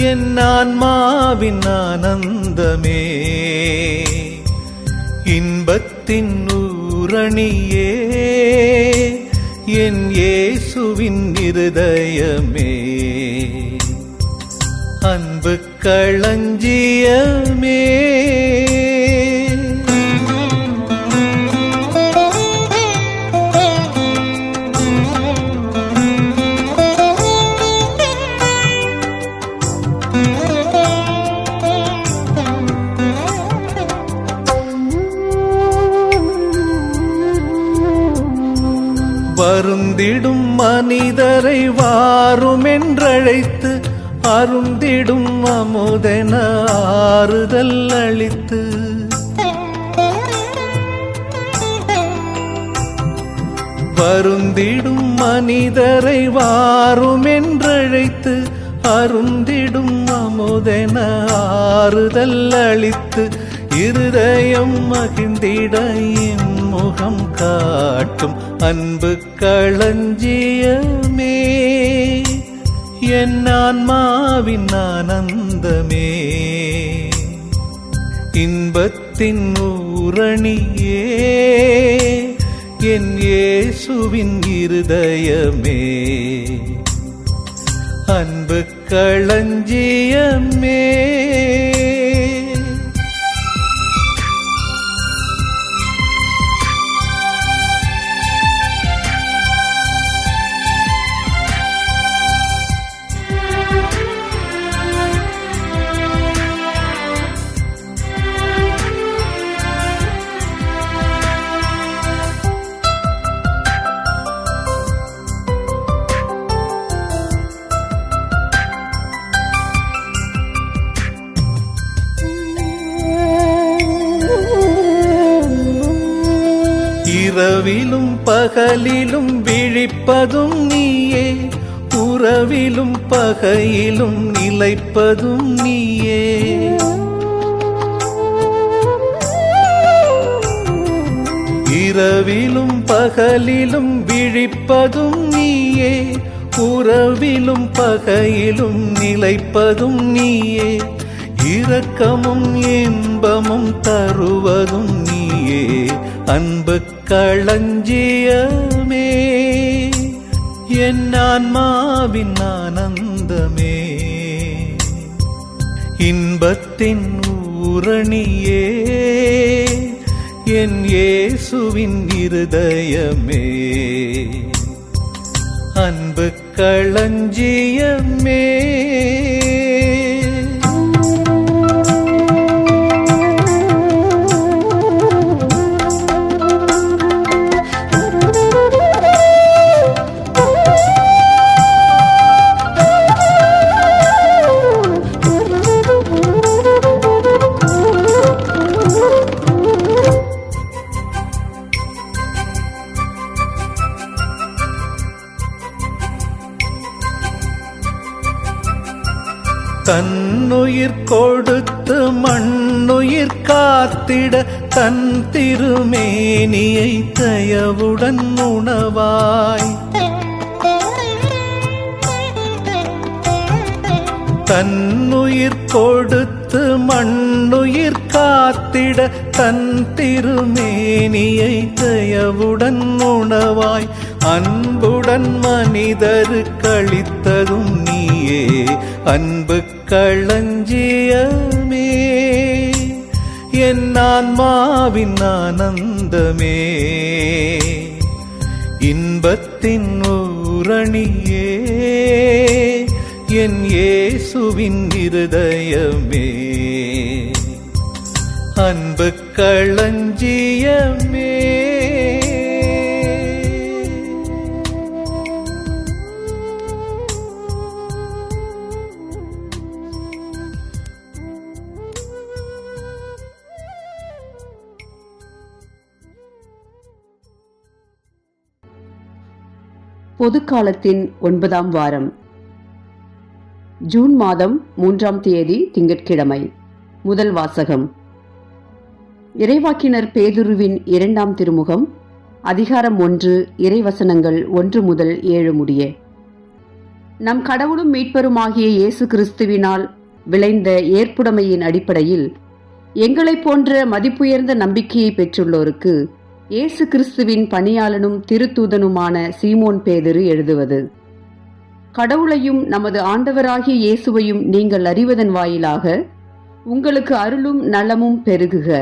என் ஆன்மாவின் ஆனந்தமே. இன்பத்தின் ஊரணியே. என் இயேசுவின் இருதயமே. அன்பு களஞ்சியமே. அருந்திடும் மனிதரை வாரும் என்றழைத்து அருந்திடும் அமுதென ஆறுதல் அளித்து. வருந்திடும் மனிதரை வாரும் என்றழைத்து அருந்திடும் அமுதென ஆறுதல் அளித்து இருதயம் மகிழ்ந்திடையும் முகம் காட்டும் அன்பு களஞ்சியமே. என் ஆன்மாவின் ஆனந்தமே. இன்பத்தின் ஊரணியே. என் இயேசுவின் இருதயமே. அன்பு களஞ்சியமே. பகலிலும் விழிப்பதும் நீயே உறவிலும் பகையிலும் நிலைப்பதும் நீயே. இரவிலும் பகலிலும் விழிப்பதும் நீயே உறவிலும் பகையிலும் நிலைப்பதும் நீயே. இரக்கமும் இன்பமும் தருவதும் நீயே அன்புக்கு களஞ்சியமே. என் ஆன்மாவின் ஆனந்தமே. இன்பத்தின் ஊரணியே. என் இயேசுவின் இருதயமே. அன்பு களஞ்சியமே. திருமேனியை தயவுடன் உணவாய். தன்னுயிர் கொடுத்து மண்ணுயிர் காத்திட தன் திருமேனியை தயவுடன் உணவாய். அன்புடன் மனிதரு கழித்ததும் நீயே அன்பு களஞ்சியமே என் ஆன்மாவின் ஆனந்தமே. இன்பத்தின் ஊரணியே. என் இயேசுவின் இருதயமே. அன்பு களஞ்சியமே. பொதுக்காலத்தின் ஒன்பதாம் வாரம். ஜூன் மாதம் மூன்றாம் தேதி திங்கட்கிழமை. முதல் வாசகம். இறைவாக்கினர் பேதுருவின் இரண்டாம் திருமுகம் அதிகாரம் ஒன்று இறைவசனங்கள் ஒன்று முதல் ஏழு முடிய. நம் கடவுளும் மீட்பருமாகிய இயேசு கிறிஸ்துவினால் விளைந்த ஏற்புடைமையின் அடிப்படையில் எங்களைப் போன்ற மதிப்புயர்ந்த நம்பிக்கையை பெற்றுள்ளோருக்கு இயேசு கிறிஸ்துவின் பணியாளனும் திருத்தூதனுமான சீமோன் பேதரு எழுதுவது. கடவுளையும் நமது ஆண்டவராகிய இயேசுவையும் நீங்கள் அறிவதன் வாயிலாக உங்களுக்கு அருளும் நலமும் பெருகுக.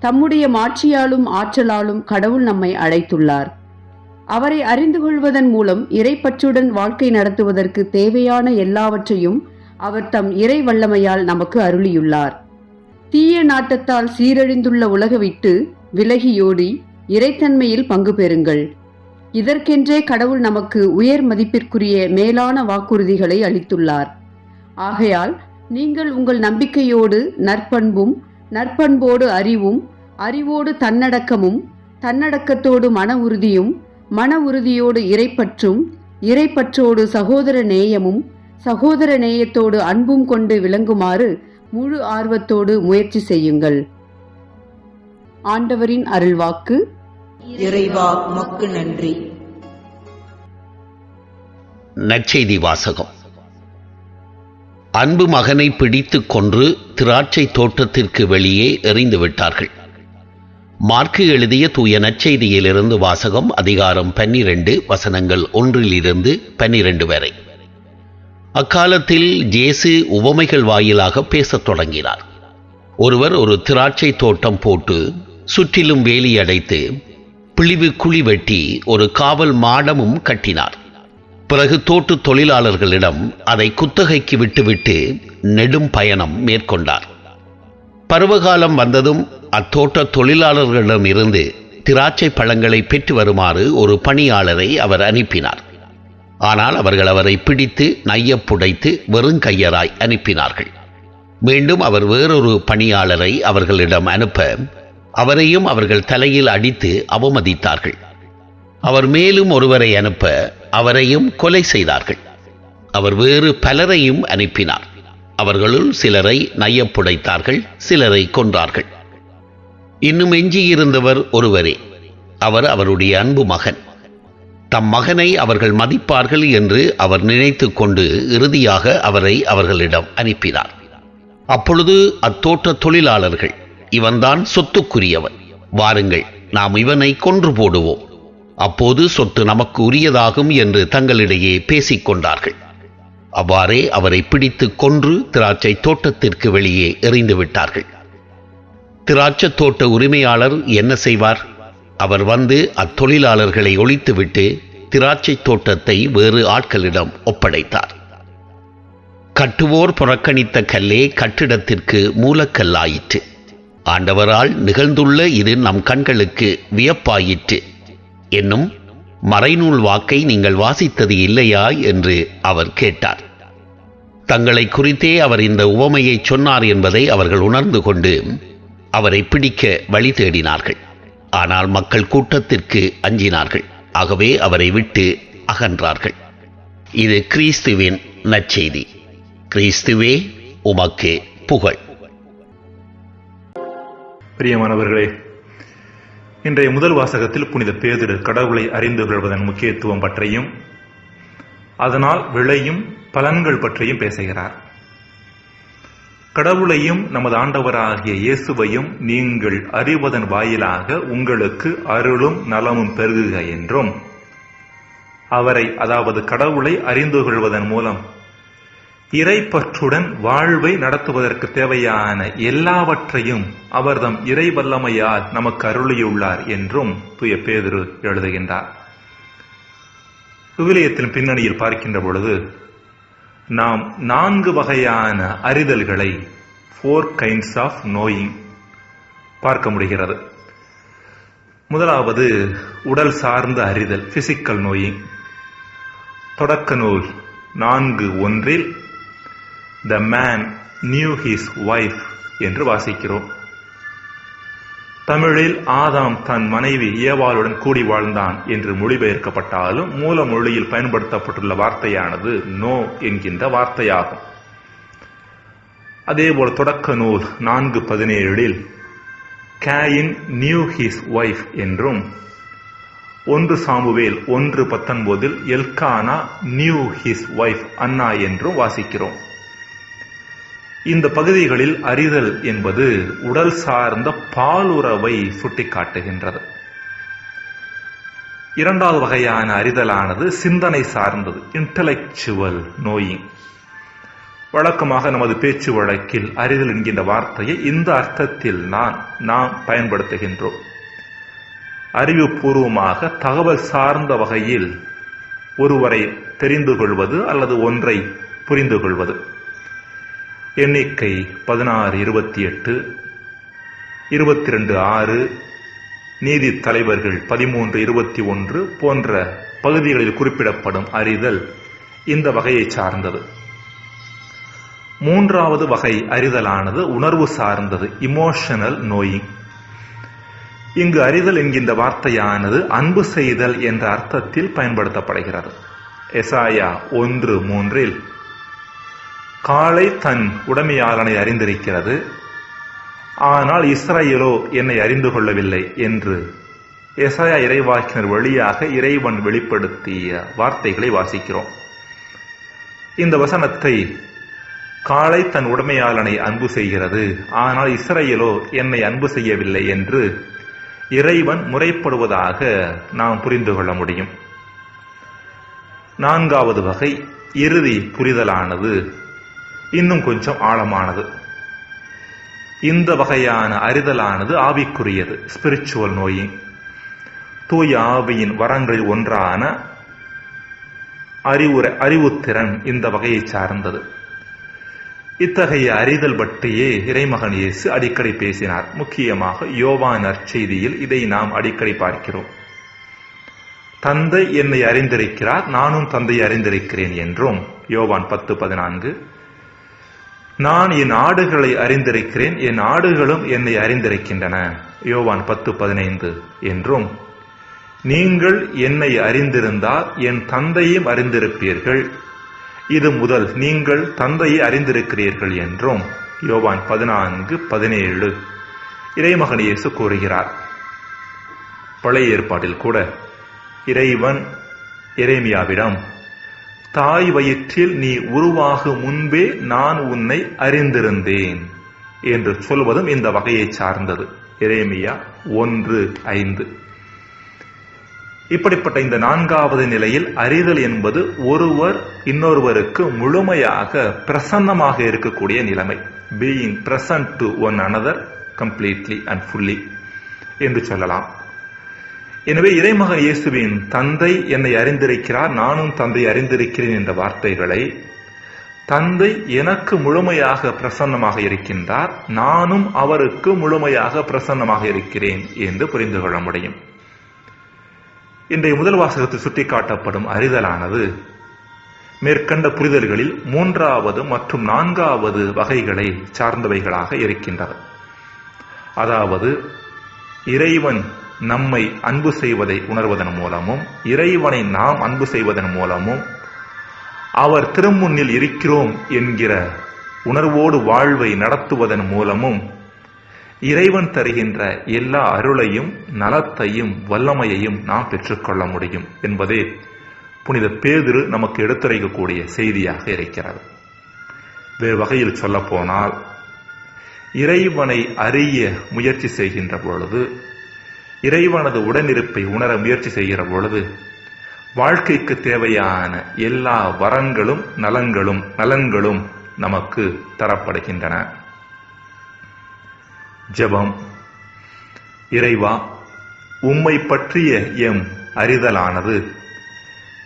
தம்முடைய மாட்சியாலும் ஆற்றலாலும் கடவுள் நம்மை அழைத்துள்ளார். அவரை அறிந்து கொள்வதன் மூலம் இறைப்பற்றுடன் வாழ்க்கை நடத்துவதற்கு தேவையான எல்லாவற்றையும் அவர் தம் இறை வல்லமையால் நமக்கு அருளியுள்ளார். தீய நாட்டத்தால் சீரழிந்துள்ள உலக விட்டு விலகியோடி இறைத்தன்மையில் பங்கு பெறுங்கள். இதற்கென்றே கடவுள் நமக்கு உயர் மதிப்பிற்குரிய மேலான வாக்குறுதிகளை அளித்துள்ளார். ஆகையால் நீங்கள் உங்கள் நம்பிக்கையோடு நற்பண்பும் நற்பண்போடு அறிவும் அறிவோடு தன்னடக்கமும் தன்னடக்கத்தோடு மன உறுதியும் மன உறுதியோடு இறைப்பற்றும் இறைப்பற்றோடு சகோதர நேயமும் சகோதர நேயத்தோடு அன்பும் கொண்டு விளங்குமாறு முழு ஆர்வத்தோடு முயற்சி செய்யுங்கள். ஆண்டவரின் அருள்வாக்கு. இறைவா மக்கு நன்றி. நற்செய்தி வாசகம். அன்பு மகனை பிடித்துக் கொன்று திராட்சை தோட்டத்திற்கு வெளியே எறிந்து விட்டார்கள். மார்க்கு எழுதிய தூய நற்செய்தியிலிருந்து வாசகம் அதிகாரம் பன்னிரண்டு வசனங்கள் ஒன்றிலிருந்து பன்னிரண்டு வரை. அக்காலத்தில் ஜேசு உவமைகள் வாயிலாக பேசத் தொடங்கினார். ஒருவர் ஒரு திராட்சை தோட்டம் போட்டு சுற்றிலும் வேலி அடைத்து பிழிவு குழி வெட்டி ஒரு காவல் மாடமும் கட்டினார். பிறகு தோட்டு தொழிலாளர்களிடம் அதை குத்தகைக்கு விட்டுவிட்டு நெடும் பயணம் மேற்கொண்டார். பருவகாலம் வந்ததும் அத்தோட்ட தொழிலாளர்களிடம் இருந்து திராட்சை பழங்களை பெற்று வருமாறு ஒரு பணியாளரை அவர் அனுப்பினார். ஆனால் அவர்கள் அவரை பிடித்து நையப் புடைத்து வெறுங்கையராய் அனுப்பினார்கள். மீண்டும் அவர் வேறொரு பணியாளரை அவர்களிடம் அனுப்ப அவரையும் அவர்கள் தலையில் அடித்து அவமதித்தார்கள். அவர் மேலும் ஒருவரை அனுப்ப அவரையும் கொலை செய்தார்கள். அவர் வேறு பலரையும் அனுப்பினார். அவர்களுள் சிலரை நையப்புடைத்தார்கள் சிலரை கொன்றார்கள். இன்னும் எஞ்சியிருந்தவர் ஒருவரே. அவர் அவருடைய அன்பு மகன். தம் மகனை அவர்கள் மதிப்பார்கள் என்று அவர் நினைத்து கொண்டு இறுதியாக அவரை அவர்களிடம் அனுப்பினார். அப்பொழுது அத்தோட்ட தொழிலாளர்கள் இவன்தான் சொத்துக்குரியவன் வாருங்கள் நாம் இவனை கொன்று போடுவோம். அப்போது சொத்து நமக்கு உரியதாகும் என்று தங்களிடையே பேசிக்கொண்டார்கள். அவ்வாறே அவரை பிடித்து கொன்று திராட்சை தோட்டத்திற்கு வெளியே எறிந்து விட்டார்கள் திராட்சை தோட்ட உரிமையாளர் என்ன செய்வார்? அவர் வந்து அத்தொழிலாளர்களை ஒழித்துவிட்டு திராட்சை தோட்டத்தை வேறு ஆட்களிடம் ஒப்படைத்தார். கட்டுவோர் புறக்கணித்த கல்லே கட்டிடத்திற்கு மூலக்கல்லாயிற்று. ஆண்டவரால் நிகழ்ந்துள்ள இது நம் கண்களுக்கு வியப்பாயிற்று. என்னும் மறைநூல் வாக்கை நீங்கள் வாசித்தது இல்லையா என்று அவர் கேட்டார். தங்களை குறித்தே அவர் இந்த உவமையை சொன்னார் என்பதை அவர்கள் உணர்ந்து கொண்டு அவரை பிடிக்க வழி தேடினார்கள். ஆனால் மக்கள் கூட்டத்திற்கு அஞ்சினார்கள். ஆகவே அவரை விட்டு அகன்றார்கள். இது கிறிஸ்துவின் நற்செய்தி. கிறிஸ்துவே உமக்கு புகழ். பிரியமானவர்களே இன்றைய முதல் வாசகத்தில் புனித பேதுரு கடவுளை அறிந்து கொள்வதன் முக்கியத்துவம் பற்றியும் அதனால் விளையும் பலன்கள் பற்றியும் பேசுகிறார். கடவுளையும் நமது ஆண்டவராகிய இயேசுவையும் நீங்கள் அறிவதன் வாயிலாக உங்களுக்கு அருளும் நலமும் பெருகுக என்றும். அவரை அதாவது கடவுளை அறிந்து கொள்வதன் மூலம் இறைப்பற்றுடன் வாழ்வை நடத்துவதற்கு தேவையான எல்லாவற்றையும் அவர்தம் இறை வல்லமையால் நமக்கு அருளியுள்ளார் என்றும் தூய பேதுரு எழுதுகின்றார். விவிலியத்தின் பின்னணியில் பார்க்கின்ற பொழுது நாம் நான்கு வகையான அறிதல்களை ஃபோர் கைண்ட்ஸ் ஆஃப் நோயிங் பார்க்க முடிகிறது. முதலாவது உடல் சார்ந்த அறிதல் பிசிக்கல் நோயிங் தொடக்க நூல் நான்கு ஒன்றில் the man knew his wife என்று வாசிக்கிறோம். தமிழில் ஆதாம் தன் மனைவி ஏவாளுடன் கூடி வாழ்ந்தான் என்று மொழிபெயர்க்கப்பட்டாலும் மூல மொழியில் பயன்படுத்தப்பட்டுள்ள வார்த்தையானது நோ என்கின்ற வார்த்தையாகும். அதேபோல் தொடக்க நூல் நான்கு பதினேழில் கேயின் நியூ ஹிஸ் ஒய்ஃப் என்றும் ஒன்று சாம்புவேல் ஒன்று பத்தொன்பதில் Elkanah knew his wife Hannah என்றும் வாசிக்கிறோம். இந்த பகுதிகளில் அறிதல் என்பது உடல் சார்ந்த பாலுறவை சுட்டிக்காட்டுகின்றது. இரண்டாவது வகையான அறிதலானது சிந்தனை சார்ந்தது இன்டலெக்சுவல் நோயிங் வழக்கமாக நமது பேச்சு வழக்கில் அறிதல் என்கின்ற வார்த்தையை இந்த அர்த்தத்தில் நான் நாம் பயன்படுத்துகின்றோம். அறிவுபூர்வமாக தகவல் சார்ந்த வகையில் ஒருவரை தெரிந்து கொள்வது அல்லது ஒன்றை புரிந்து கொள்வது. எண்ணிக்கை பதினாறு இருபத்தி எட்டு இருபத்தி ரெண்டு ஆறு நீதி தலைவர்கள் பதிமூன்று இருபத்தி ஒன்று போன்ற பகுதிகளில் குறிப்பிடப்படும் அறிதல் இந்த வகையை சார்ந்தது. மூன்றாவது வகை அறிதலானது உணர்வு சார்ந்தது இமோஷனல் நோயிங் இங்கு அறிதல் என்கின்ற வார்த்தையானது அன்பு செய்தல் என்ற அர்த்தத்தில் பயன்படுத்தப்படுகிறது. எசாயா ஒன்று மூன்றில் காளை தன் உடமையாளனை அறிந்திருக்கிறது. ஆனால் இஸ்ரேலோ என்னை அறிந்து கொள்ளவில்லை என்று எசாயா இறைவாக்கினர் வழியாக இறைவன் வெளிப்படுத்திய வார்த்தைகளை வாசிக்கிறோம். இந்த வசனத்தை காளை தன் உடமையாளனை அன்பு செய்கிறது. ஆனால் இஸ்ரேலோ என்னை அன்பு செய்யவில்லை என்று இறைவன் முறைப்படுவதாக நாம் புரிந்து கொள்ள முடியும். நான்காவது வகை இறுதி புரிதலானது. இன்னும் கொஞ்சம் ஆழமானது. இந்த வகையான அறிதலானது ஆவிக்குரியது ஸ்பிரிச்சுவல் நோயிங் தூய ஆவியின் வரங்களில் ஒன்றான அறிவுரை அறிவுத்திறன் இந்த வகையை சார்ந்தது. இத்தகைய அறிதல் பற்றியே இறைமகன் இயேசு அடிக்கடி பேசினார். முக்கியமாக யோவான் நற்செய்தியில் இதை நாம் அடிக்கடி பார்க்கிறோம். தந்தை என்னை அறிந்திருக்கிறார் நானும் தந்தையை அறிந்திருக்கிறேன் என்றும் யோவான் பத்து பதினான்கு நான் என் ஆடுகளை அறிந்திருக்கிறேன் என் ஆடுகளும் என்னை அறிந்திருக்கின்றன. யோவான் பத்து பதினைந்து என்றும் நீங்கள் என்னை அறிந்திருந்தால் என் தந்தையும் அறிந்திருப்பீர்கள். இது முதல் நீங்கள் தந்தையை அறிந்திருக்கிறீர்கள் என்றும் யோவான் பதினான்கு பதினேழு. இறைமகன் இயேசு கூறுகிறார். பழைய ஏற்பாட்டில் கூட இறைவன் இறைமியாவிடம் தாய் வயிற்றில் நீ உருவாகும் முன்பே நான் உன்னை அறிந்திருந்தேன் என்று சொல்வதும் இந்த வகையை சார்ந்தது. இறைமையா ஒன்று ஐந்து. இப்படிப்பட்ட இந்த நான்காவது நிலையில் அறிதல் என்பது ஒருவர் இன்னொருவருக்கு முழுமையாக பிரசன்னமாக இருக்கக்கூடிய நிலைமை. Being present to one another completely and fully என்று சொல்லலாம். எனவே இறைமகன் இயேசுவின் தந்தை என்னை அறிந்திருக்கிறார் நானும் தந்தை அறிந்திருக்கிறேன் என்ற வார்த்தைகளை தந்தை எனக்கு முழுமையாக பிரசன்னமாக இருக்கின்றார் நானும் அவருக்கு முழுமையாக பிரசன்னமாக இருக்கிறேன் என்று புரிந்து கொள்ள முடியும். இன்றைய முதல் வாசகத்தில் சுட்டிக்காட்டப்படும் அறிதலானது மேற்கண்ட புரிதல்களில் மூன்றாவது மற்றும் நான்காவது வகைகளை சார்ந்தவைகளாக இருக்கின்றது அதாவது இறைவன் நம்மை அன்பு செய்வதை உணர்வதன் மூலமும் இறைவனை நாம் அன்பு செய்வதன் மூலமும் அவர் திருமுன்னில் இருக்கிறோம் என்கிற உணர்வோடு வாழ்வை நடத்துவதன் மூலமும் இறைவன் தருகின்ற எல்லா அருளையும் நலத்தையும் வல்லமையையும் நாம் பெற்றுக்கொள்ள முடியும் என்பதே புனித பேதிரு நமக்கு எடுத்துரைக்கக்கூடிய செய்தியாக இருக்கிறது. வேறு வகையில் சொல்லப்போனால் இறைவனை அறிய முயற்சி செய்கின்ற பொழுது இறைவனது உடனிருப்பை உணர முயற்சி செய்கிற பொழுது வாழ்க்கைக்கு தேவையான எல்லா வரங்களும் நலங்களும் நலன்களும் நமக்கு தரப்படுகின்றன. ஜெபம். இறைவா உம்மை பற்றிய எம் அறிதலானது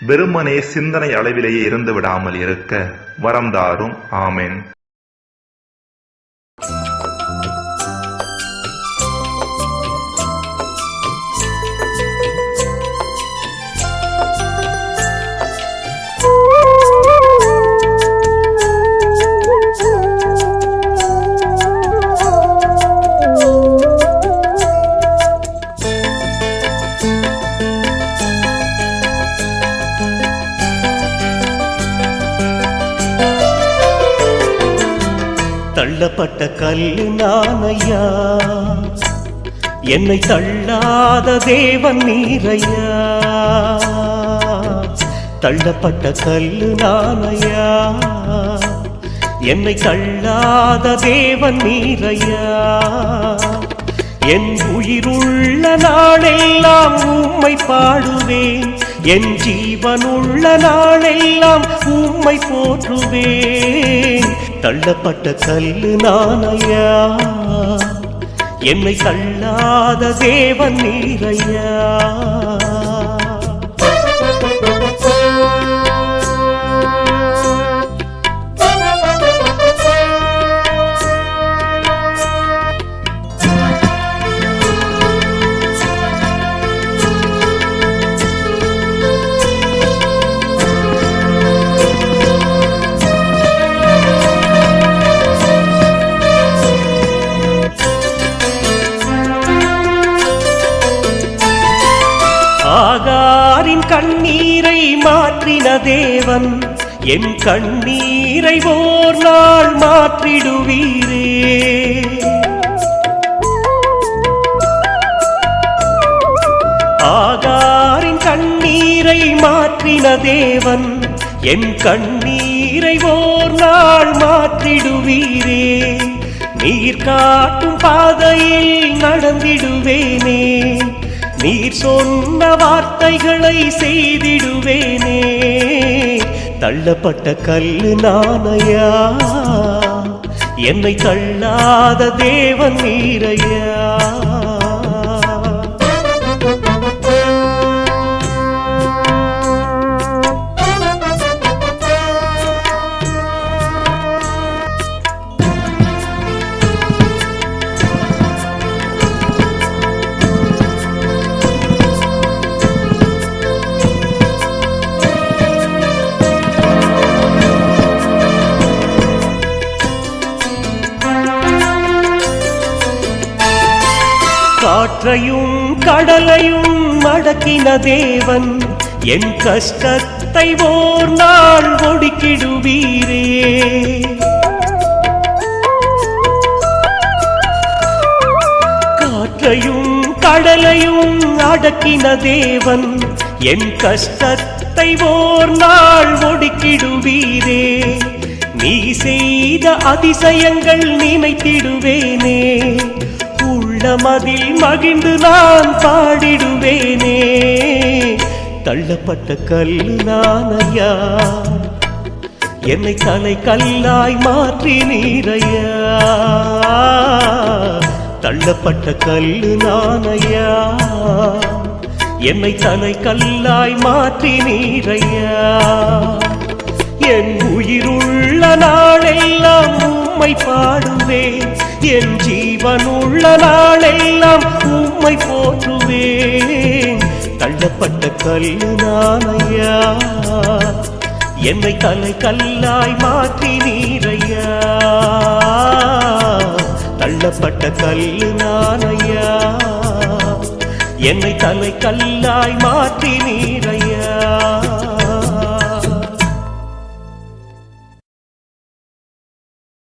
வெறுமனே சிந்தனை அளவிலேயே இருந்து விடாமல் இருக்க வரம்தாரும் ஆமென். தள்ளப்பட்ட கல்லு நானையா என்னை தள்ளாத தேவன் நீரையா? தள்ளப்பட்ட கல்லு நானையா என்னை தள்ளாத தேவன் நீரையா? என் உயிருள்ள நாளெல்லாம் உம்மை பாடுவேன். என் ஜீவனுள்ள நாளெல்லாம் உம்மை போற்றுவேன். தள்ளப்பட்ட கல்லு நானையா என்னை தள்ளாத தேவன் நீரையா என் கண்ணீரை ஓர் நாள் மாற்றிடுவீரே. ஆகாரின் கண்ணீரை மாற்றின தேவன் என் கண்ணீரை ஓர் நாள் மாற்றிடுவீரே. நீர் காட்டும் பாதையில் நடந்திடுவேனே. நீர் சொன்ன வார்த்தைகளை செய்திடுவேனே. தள்ளப்பட்ட கல்லு நானையா என்னை தள்ளாத தேவன் நீரையா? காற்றையும் கடலையும் மடக்கின தேவன் என் கஷ்டத்தை ஓர் நாள் ஒடுக்கிடுவீரே. காற்றையும் கடலையும் அடக்கின தேவன் என் கஷ்டத்தை ஓர் நாள் ஒடுக்கிடுவீரே. நீ செய்த அதிசயங்கள் நினைத்திடுவேனே. உள்ளமதில் மகிழ்ந்து நான் பாடிடுவேனே. தள்ளப்பட்ட கல்லு நான் ஐயா என்னை தலை கல்லாய் மாற்றி நீரையா. தள்ளப்பட்ட கல்லு நான் ஐயா என்னை தலை கல்லாய் மாற்றி நீரையா. என் உயிருள்ள நாளெல்லாம் உம்மை பாடுவேன். என் ஜீவனுள்ள நாளெல்லாம் உம்மை போற்றுவேன். தள்ளப்பட்ட கல்லு நானையா என்னை தலை கல்லாய் மாற்றி நீரையா? தள்ளப்பட்ட கல்லு நானையா என்னை தலை கல்லாய் மாற்றி நீரையா?